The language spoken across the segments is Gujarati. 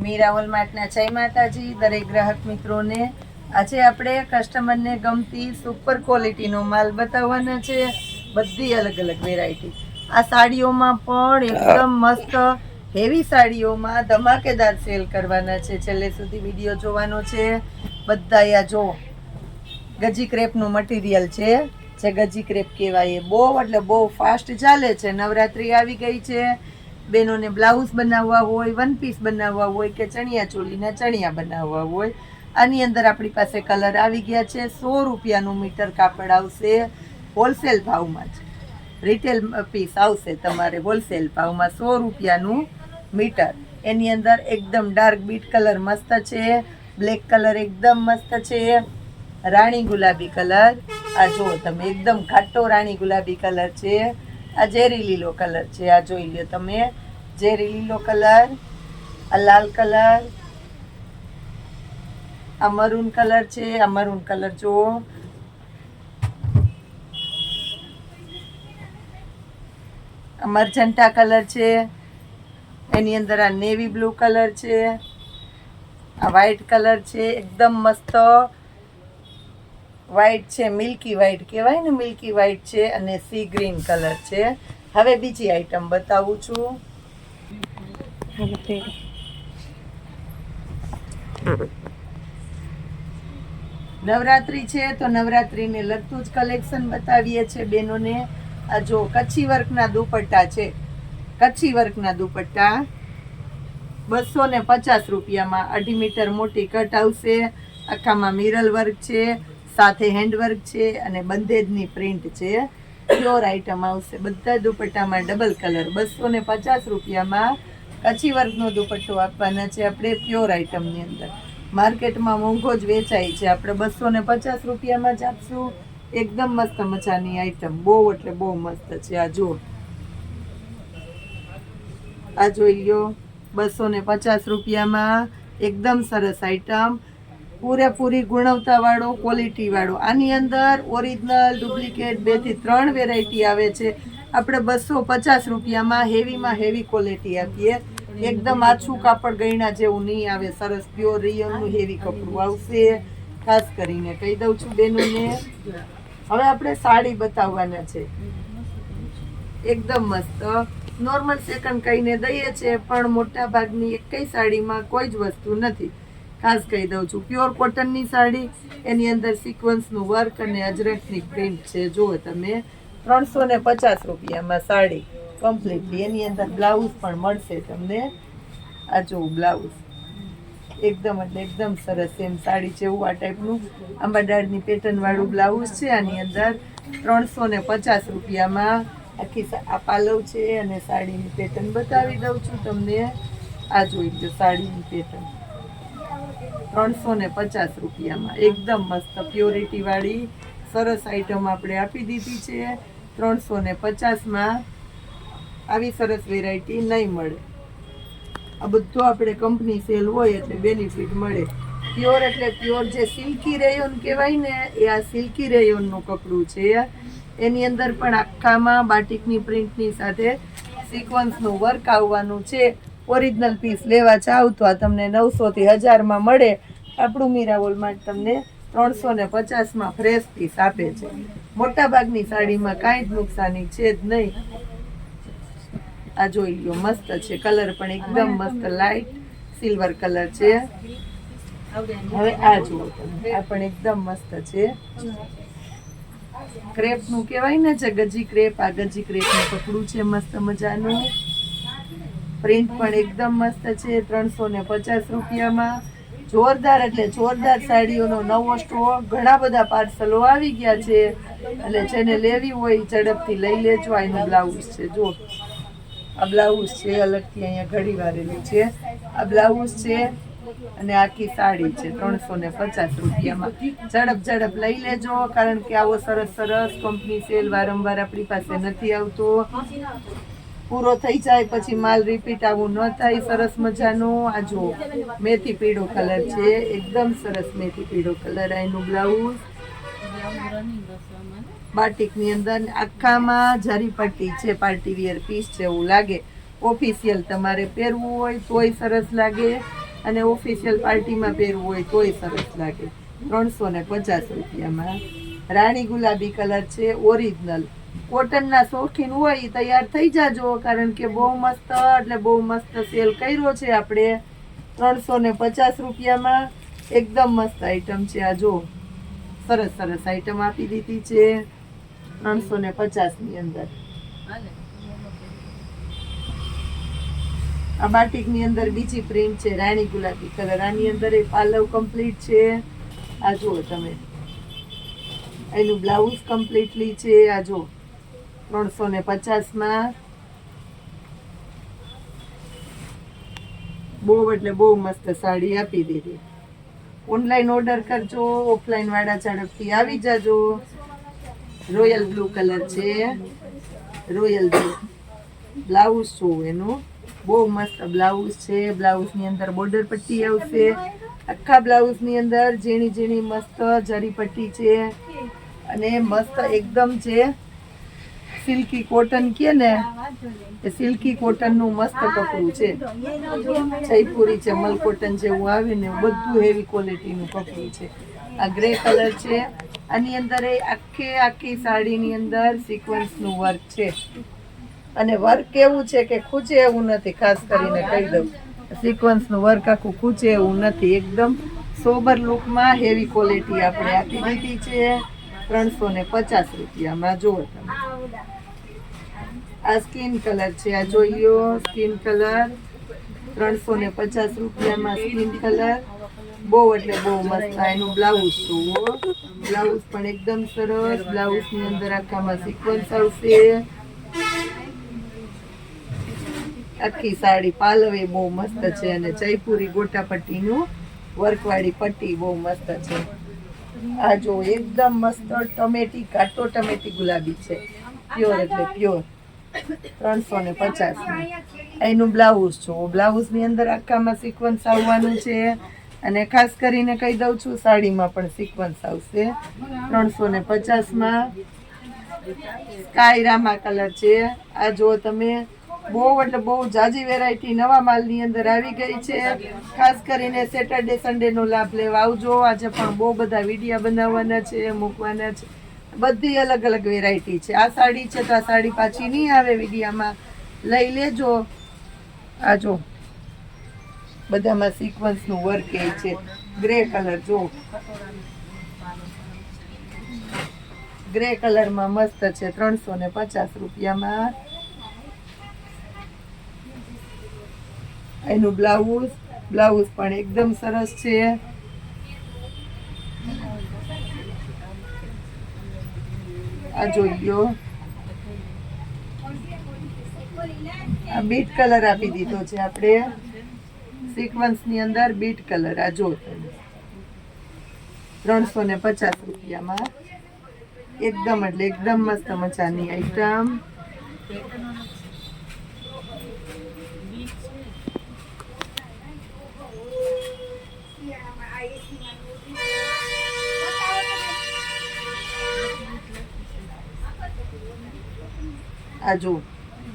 મીરા માટના જય માતાજી, દરેક ગ્રાહક મિત્રોને. આજે આપણે કસ્ટમરને ગમતી સુપર ક્વોલિટીનો માલ બતાવવાના છે. બધી અલગ અલગ વેરાયટી આ સાડીઓમાં પણ એકદમ મસ્ત હેવી સાડીઓમાં ધમાકેદાર સેલ કરવાના છે. છેલ્લે સુધી વીડિયો જોવાનો છે. બધા આ જો, ગજી ક્રેપનું મટીરિયલ છે. જે ગજી ક્રેપ કહેવાય બહુ, એટલે બહુ ફાસ્ટ ચાલે છે. નવરાત્રિ આવી ગઈ છે. બહેનોને બ્લાઉઝ બનાવવા હોય વન પીસ બનાવવા હોય કે ચણિયા ચોલીના ચણિયા બનાવવા હોય, આની અંદર આપણી પાસે કલર આવી ગયા છે. સો રૂપિયાનું મીટર કાપડ આવશે હોલસેલ ભાવમાં જ. રિટેલ પીસ આવશે તમારે હોલસેલ ભાવમાં સો રૂપિયાનું મીટર. એની અંદર એકદમ ડાર્ક બીટ કલર મસ્ત છે બ્લેક કલર એકદમ મસ્ત છે, રાણી ગુલાબી કલર આ જુઓ તમે, એકદમ ઘાટો રાણી ગુલાબી કલર છે. આ ઝેરી લીલો કલર છે, આ જોઈ લ્યો તમે. ઝેરી લીલો કલર, આ લાલ કલર, આ મરૂન કલર છે, આ મરૂન કલર જુઓ. આ મરજન્ટા કલર છે, એની અંદર આ નેવી બ્લુ કલર છે, આ વ્હાઈટ કલર છે, એકદમ મસ્ત. વ્હાઈટ છે મિલ્કી વ્હાઈટ કહેવાય ને મિલ્કી વ્હાઈટ છે અને સી ગ્રીન કલર છે. હવે બીજી આઈટમ બતાવું છું. નવરાત્રી છે તો નવરાત્રીને લગતું જ કલેક્શન બતાવીએ છે બહેનોને. આ જો કચ્છી વર્કના દુપટ્ટા છે. કચ્છી વર્કના દુપટ્ટા બસો ને પચાસ રૂપિયામાં અઢી મીટર મોટી કટ આવશે. આખામાં મિરલ વર્ક છે. સાથે હેન્ડવર્ક છે અને બંધેજની પ્રિન્ટ છે. પ્યોર આઈટમ આવશે. બધા દુપટ્ટામાં ડબલ કલર બસો ને પચાસ રૂપિયામાં કચ્છી વર્ગનો દુપટ્ટો આપવાના છે આપણે પ્યોર આઈટમની અંદર. માર્કેટમાં મોંઘો જ વેચાય છે. આપણે બસો ને પચાસ રૂપિયામાં જ આપશું. એકદમ મસ્ત મજાની આઈટમ બહુ એટલે બહુ મસ્ત છે. આ જો આ જોઈ લ્યો. બસો ને પચાસ રૂપિયામાં એકદમ સરસ આઈટમ પૂરેપૂરી ગુણવત્તાવાળો ક્વોલિટીવાળો આની અંદર ઓરિજિનલ ડુપ્લિકેટ બેથી ત્રણ વેરાયટી આવે છે. આપણે બસો પચાસ રૂપિયામાં હેવીમાં હેવી ક્વોલિટી આપીએ. એકદમ આછું કાપડ ગયણા જેવું નહીં આવે. સરસ પ્યોર રિયલનું હેવી કપડું આવશે. ખાસ કરીને કહી દઉં છું બેનોને. હવે આપણે સાડી બતાવવાના છે. એકદમ મસ્ત. નોર્મલ સેકન્ડ કહીને દઈએ છે, પણ મોટા ભાગની એકઈ સાડીમાં કોઈ જ વસ્તુ નથી. ખાસ કહી દઉં છું. પ્યોર કોટનની સાડી, એની અંદર સિક્વન્સનું વર્ક અને અજરખની પ્રિન્ટ છે. જુઓ તમે, ત્રણસો ને પચાસ રૂપિયામાં સાડી કમ્પ્લીટલી એની અંદર બ્લાઉઝ પણ મળશે તમને. આ જુઓ બ્લાઉઝ એકદમ એટલે એકદમ સરસ એમ સાડી એવું આ ટાઈપનું આંબાડાળની પેટર્ન વાળું બ્લાઉઝ છે. આની અંદર ત્રણસો ને પચાસ રૂપિયામાં આખી આ પાલવ છે અને સાડીની પેટર્ન બતાવી દઉં છું તમને. આ જોઈ લો સાડીની પેટર્ન ત્રણસો ને પચાસ રૂપિયામાં. એકદમ મસ્ત પ્યોરિટી વાળી સરસ આઈટમ આપણે આપી દીધી છે. ત્રણસો ને પચાસમાં આવી સરસ વેરાયટી નહીં મળે. આ બધું આપણે કંપની સેલ હોય એટલે બેનિફિટ મળે. પ્યોર એટલે પ્યોર જે સિલ્કી રેયોન કહેવાય ને, એ આ સિલ્કી રેયોનનું કપડું છે. એની અંદર પણ આખામાં બાટિકની પ્રિન્ટની સાથે સિક્વન્સનું વર્ક આવવાનું છે. ઓરિજિનલ પીસ લેવા ચાવ તો આ તમને નવસોથી હજારમાં મળે. આપણું મીરાવોલમાં તમને ત્રણસો ને પચાસમાં ફ્રેશ પીસ આપે છે. મોટાભાગની સાડીમાં કાંઈ જ નુકસાની છે જ નહીં. આ જોઈ લ્યો મસ્ત છે. કલર પણ એકદમ મસ્ત લાઇટ સિલ્વર કલર છે. હવે આ જુઓ આ પણ એકદમ મસ્ત છે. ક્રેપનું કહેવાય ને જે ગજી ક્રેપ આ ગજી ક્રેપનું કપડું છે મસ્ત મજાનું. પ્રિન્ટ પણ એકદમ મસ્ત છે, ત્રણસો ને પચાસ રૂપિયામાં. જોરદાર એટલે જોરદાર સાડીઓનો નવો સ્ટોક. ઘણા બધા પાર્સલો આવી ગયા છે. એટલે જેને લેવી હોય ઝડપથી લઈ લેજો. આ બ્લાઉઝ છે, જો. આ બ્લાઉઝ છે, અલગથી અહીંયા ઘડી વારેલું છે. આ બ્લાઉઝ છે અને આખી સાડી છે, ત્રણસો ને પચાસ રૂપિયામાં. ઝડપ ઝડપ લઈ લેજો, કારણ કે આવો સરસ સરસ કંપની સેલ વારંવાર આપણી પાસે નથી આવતો. પૂરો થઈ જાય પછી માલ રિપીટ આવું ન થાય, સરસ મજાનો. આ જુઓ મેથી પીળો કલર છે, એકદમ સરસ મેથી પીળો કલર આ એનું બ્લાઉઝ બાટિકની અંદર આખામાં જરી પટ્ટી છે પાર્ટી વિયર પીસ છે, એવું લાગે. ઓફિશિયલ તમારે પહેરવું હોય તોય સરસ લાગે અને ઓફિશિયલ પાર્ટીમાં પહેરવું હોય તોય સરસ લાગે. ત્રણસો ને પચાસ રૂપિયામાં. રાણી ગુલાબી કલર છે ઓરિજિનલ કોટનના શોખીન હોય તૈયાર થઈ જાજો, કારણ કે બહુ મસ્ત, એટલે બહુ મસ્ત સેલ કર્યો છે આપણે. ત્રણસો ને પચાસ રૂપિયામાં એકદમ મસ્ત આઈટમ છે આ જો. સરસ સરસ આઈટમ આપી દીધી છે ત્રણસો ને પચાસની અંદર. આ બાટિકની અંદર બીજી પ્રિન્ટ છે, રાણી ગુલાબી કલર આની અંદર એ પાલવ કમ્પ્લીટ છે. આ જુઓ તમે. એનું બ્લાઉઝ કમ્પ્લીટલી છે, આ જો ત્રણસો ને પચાસમાં. બહુ એટલે બહુ મસ્ત સાડી આપી દીધી. ઓનલાઈન ઓર્ડર કરજો ઓફલાઈન વાળા ઝડપથી આવી જાજો. રોયલ બ્લુ કલર છે. રોયલ બ્લુ બ્લાઉઝ છું એનું. બહુ મસ્ત બ્લાઉઝ છે. બ્લાઉઝની અંદર બોર્ડર પટ્ટી આવશે. આખા બ્લાઉઝની અંદર ઝીણી ઝીણી મસ્ત જરી પટ્ટી છે. અને મસ્ત એકદમ છે સિલ્કી કોટન કે ને, એ સિલ્કી કોટનનું મસ્ત કપડું છે. જયપુરી છે, મલ કોટન જેવું આવે ને બધું હેવી ક્વોલિટીનું કપડું છે. આ ગ્રે કલર છે. આની અંદર એ આખે આખી સાડીની અંદર સિક્વન્સનું વર્ક છે. અને વર્ક એવું છે કે ખૂચે એવું નથી, ખાસ કરીને કહી દઉં. સિક્વન્સનું વર્ક આખું ખૂચે એવું નથી, એકદમ સોબર લુકમાં હેવી ક્વોલિટી આપણે આપી દીધી છે. ત્રણસો ને પચાસ રૂપિયામાં, જુઓ તમે. આ સ્કિન કલર છે. આ જોઈ લો, સ્કિન કલર. ત્રણસો ને પચાસ રૂપિયામાં સ્કિન કલર. બહુ એટલે બહુ મસ્ત આ એનું બ્લાઉઝ જુઓ બ્લાઉઝ પણ એકદમ સરસ. બ્લાઉઝની અંદર આખામાં સિક્વન્સ આવશે. આખી સાડી પાલવે બહુ મસ્ત છે અને જયપુરી ગોટા પટ્ટીનું વર્કવાળી પટ્ટી બહુ મસ્ત છે. આ જો એકદમ મસ્ત ટમેટી, કાટો ટમેટી ગુલાબી છે. પ્યોર એટલે પ્યોર ત્રણસો ને પચાસ. એનું બ્લાઉઝ જો બ્લાઉઝની અંદર આખામાં સિક્વન્સ આવવાનું છે. અને ખાસ કરીને કહી દઉં છું, સાડીમાં પણ સિક્વન્સ આવશે. ત્રણસો ને પચાસમાં. સ્કાય રામા કલર છે. આ જો તમે, બહુ એટલે બહુ જાજી વેરાયટી નવા માલની અંદર આવી ગઈ છે. ખાસ કરીને સેટરડે સન્ડેનો લાભ લેવા આવજો. આજે પણ બહુ બધા વિડીયા બનાવવાના છે, મૂકવાના છે. બધી અલગ અલગ વેરાયટી છે. આ સાડી છે તો આ સાડી પાછી નહીં આવે વિડીયામાં. લઈ લેજો. આ જો. બધામાં સિક્વન્સનું વર્ક એ છે. ગ્રે કલર જો. ગ્રે કલરમાં મસ્ત છે. ત્રણસો ને પચાસ રૂપિયામાં. એનું બ્લાઉઝ બ્લાઉઝ પણ એકદમ સરસ છે. આ જોઈ લો આ બીટ કલર આપી દીધો છે આપણે. સિક્વન્સની અંદર બીટ કલર, આ જો ત્રણસો ને પચાસ રૂપિયામાં. એકદમ એટલે એકદમ મસ્ત મજાની આઈટમ આ જો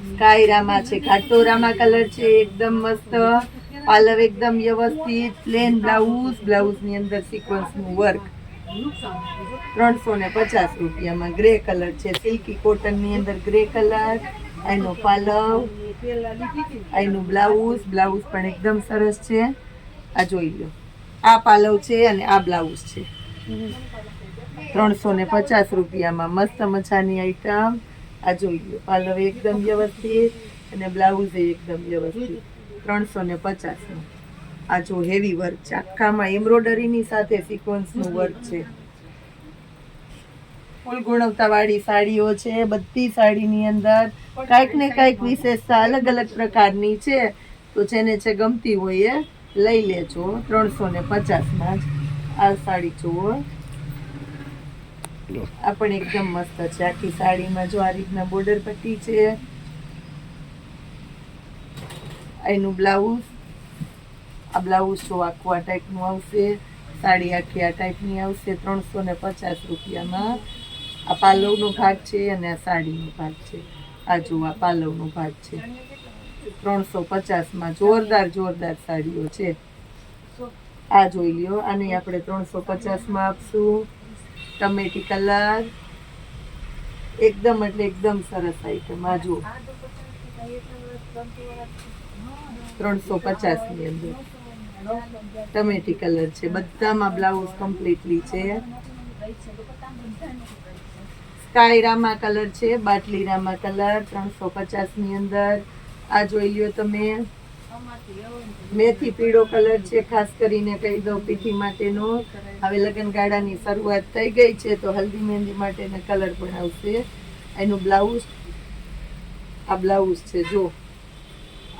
સ્કાય રામા છે, ઘાટો રામા કલર છે, એકદમ મસ્ત, પાલવ એકદમ વ્યવસ્થિત પ્લેન બ્લાઉઝ બ્લાઉઝની અંદર સિક્વન્સનું વર્ક ત્રણસો ને પચાસ રૂપિયામાં ગ્રે કલર છે સિલ્કી કોટનની અંદર ગ્રે કલર એનો પાલવ એનું બ્લાઉઝ બ્લાઉઝ પણ એકદમ સરસ છે. આ જોઈ લો, આ પાલવ છે અને આ બ્લાઉઝ છે. ત્રણસો ને પચાસ રૂપિયામાં મસ્ત મજાની આઈટમ આ જોઈ લો એકદમ વ્યવસ્થિત અને બ્લાઉઝ એકદમ વ્યવસ્થિત. ત્રણસો ને પચાસમાં આ જો હેવી વર્ક છે. આખામાં એમ્બ્રોડરીની સાથે સિક્વન્સનું વર્ક છે. ફૂલ ગુણવત્તાવાળી સાડીઓ છે. બધી સાડીની અંદર કાંઈક ને કાંઈક વિશેષતા અલગ અલગ પ્રકારની છે. તો જેને છે ગમતી હોય એ લઈ લેજો. ત્રણસો ને પચાસમાં જ. આ સાડી જુઓ. આ એકદમ મસ્ત છે. આખી સાડીમાં જો આ રીતના બોર્ડર પટ્ટી છે, એનું બ્લાઉઝ આ બ્લાઉઝ જો આખું આ ટાઈપનું આવશે, સાડી આખી આ ટાઈપની આવશે, ત્રણસો ને પચાસ રૂપિયામાં. આ પાલવનો ભાગ છે અને આ સાડીનો ભાગ છે. આ જો આ પાલવનો ભાગ છે. ત્રણસો પચાસમાં જોરદાર જોરદાર સાડીઓ છે. આ જોઈ લ્યો, આને આપણે ત્રણસો પચાસમાં આપશું. ટમેટી કલર. એકદમ એટલે એકદમ સરસ આઈટમ આ જુઓ. ત્રણસો પચાસની અંદર. ટમેટી કલર છે. બધામાં બ્લાઉઝ કમ્પ્લીટલી છે. સ્કાય રામા કલર છે. બાટલી રામા કલર. ત્રણસો પચાસની અંદર. આ જોઈ લ્યો તમે. મેથી પીળો કલર છે, ખાસ કરીને કહી દઉં પીઠી માટેનો. હવે લગ્નગાળાની શરૂઆત થઈ ગઈ છે, તો હલ્દી મહેંદી માટેના કલર પણ આવશે. એનું બ્લાઉઝ, આ બ્લાઉઝ છે, જો.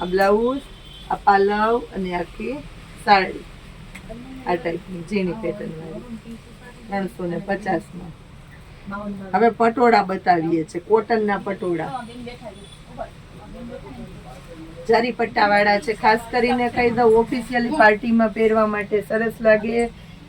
આ બ્લાઉઝ, આ પાલાવ અને આખી સાડી. આ ટાઈપની ઝીણી પેટર્ન વાળી. ત્રણસો ને પચાસમાં. હવે પટોળા બતાવીએ છે, કોટનના પટોળા. જારી પટ્ટાવાળા છે. ખાસ કરીને કહી દઉં ઓફિશિયલી પાર્ટીમાં પહેરવા માટે સરસ લાગે.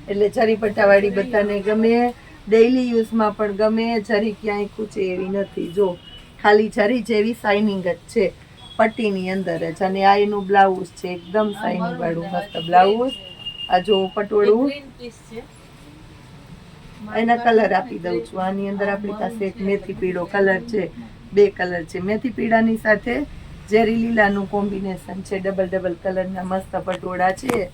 એટલે જરી પટ્ટાવાળી બધાને ગમે. ડેઈલી યુઝમાં પણ ગમે. જરી ક્યાંય ખૂચે એવી નથી. જો ખાલી જરી જેવી શાઇનિંગ જ છે. પટ્ટીની અંદર જ. અને આ એનું બ્લાઉઝ છે. એકદમ શાઇનિંગ વાળું મસ્ત બ્લાઉઝ આ જો પટોળું. એના કલર આપી દઉં છું. આની અંદર આપણી પાસે એક મેથી પીળો કલર છે. બે કલર છે. મેથી પીળાની સાથે ઝેરી લીલાનું કોમ્બિનેશન છે, ડબલ ડબલ કલરના મસ્ત પટોળા છે.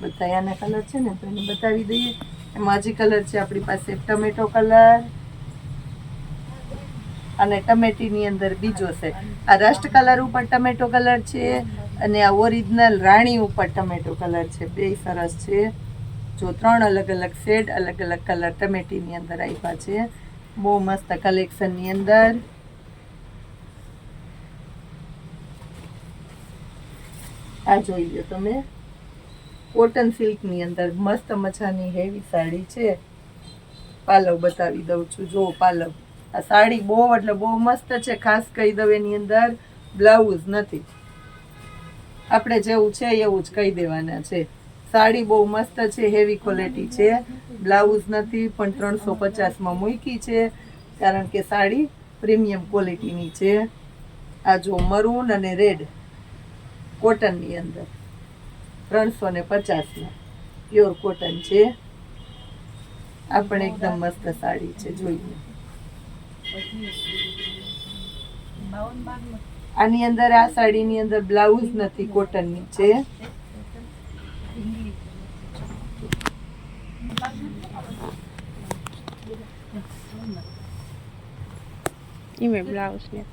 બધા આના કલર છે ને, તો એને બતાવી દઈએ. એમાં હજી કલર છે આપણી પાસે ટમેટો કલર અને ટમેટીની અંદર બીજો છે આ રસ્ટ કલર ઉપર ટમેટો કલર છે અને આ ઓરિજિનલ રાણી ઉપર ટમેટો કલર છે. બે સરસ છે. જો ત્રણ અલગ અલગ શેડ અલગ અલગ કલર ટમેટીની અંદર આપ્યા છે. બહુ મસ્ત કલેક્શનની અંદર. આ જોઈ લો તમે. કોટન સિલ્કની અંદર મસ્ત મજાની હેવી સાડી છે. પાલવ બતાવી દઉં છું. જો પાલવ. આ સાડી બહુ એટલે બહુ મસ્ત છે, ખાસ કહી દઉં એની અંદર. બ્લાઉઝ નથી. આપણે જેવું છે એવું જ કહી દેવાના છે. સાડી બહુ મસ્ત છે હેવી ક્વોલિટી છે. બ્લાઉઝ નથી, પણ ત્રણસો પચાસમાં મૂકી છે, કારણ કે સાડી પ્રીમિયમ ક્વોલિટીની છે. આ જો મરૂન અને રેડ કોટનની અંદર. ત્રણસો ને પચાસમાં પ્યોર કોટન છે. આ પણ એકદમ મસ્ત સાડી છે જોઈએ આની અંદર આ સાડીની અંદર બ્લાઉઝ નથી કોટનની છે. ઈમે બ્લાઉઝ ને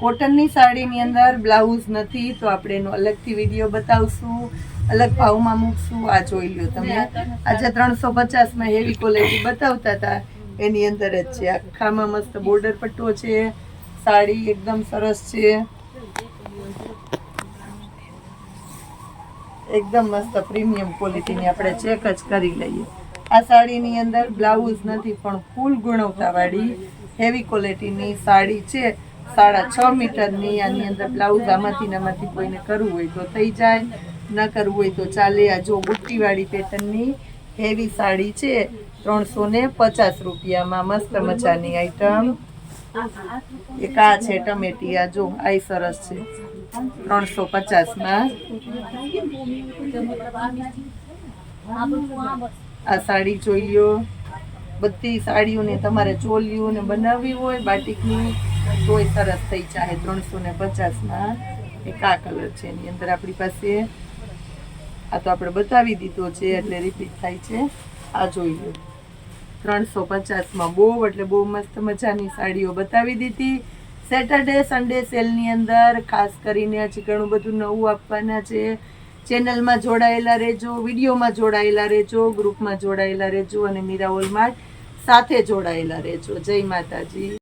કોટનની સાડીની અંદર બ્લાઉઝ નથી તો આપણે એનો અલગથી વીડિયો બતાવશું. અલગ ભાવમાં મૂકશું. આ જોઈ લ્યો તમે. આજે ત્રણસો પચાસમાં હેવી ક્વોલિટી બતાવતા હતા. એની અંદર જ છે. આખામાં મસ્ત બોર્ડર પટ્ટો છે. સાડી એકદમ સરસ છે. એકદમ મસ્ત પ્રીમિયમ ક્વોલિટીની આપણે ચેક જ કરી લઈએ. આ સાડીની અંદર બ્લાઉઝ નથી, પણ ફૂલ ગુણવત્તાવાળી હેવી ક્વોલિટીની સાડી છે. સાડા છ મીટરની, આની અંદર બ્લાઉઝ આમાંથી આમાંથી કોઈને કરવું હોય તો થઈ જાય, ન કરવું હોય તો ચાલે. આ જો બુટ્ટીવાળી પેટર્નની હેવી સાડી છે, ત્રણસો ને પચાસ રૂપિયામાં મસ્ત મજાની આઈટમ એક આ છે ટમેટી, આ જો આ સરસ છે, ત્રણસો પચાસમાં. આ સાડી ચોલીઓ બધી સાડીઓને તમારે ચોલીઓને બનાવવી હોય, બાટિકની, તોય સરસ થઈ જાય ત્રણસો ને પચાસમાં. એક આ કલર છે એની અંદર આપણી પાસે. આ તો આપણે બતાવી દીધો છે, એટલે રિપીટ થાય છે. આ જોઈ લો ત્રણસો પચાસમાં બહુ, એટલે બહુ મસ્ત મજાની સાડીઓ બતાવી દીધી. સેટરડે સન્ડે સેલની અંદર ખાસ કરીને હજી ઘણું બધું નવું આપવાના છે. ચેનલમાં જોડાયેલા રહેજો, વિડીયોમાં જોડાયેલા રહેજો, ગ્રુપમાં જોડાયેલા રહેજો અને મીરા ઓલમાર્ટ સાથે જોડાયેલા રહેજો. જય માતાજી.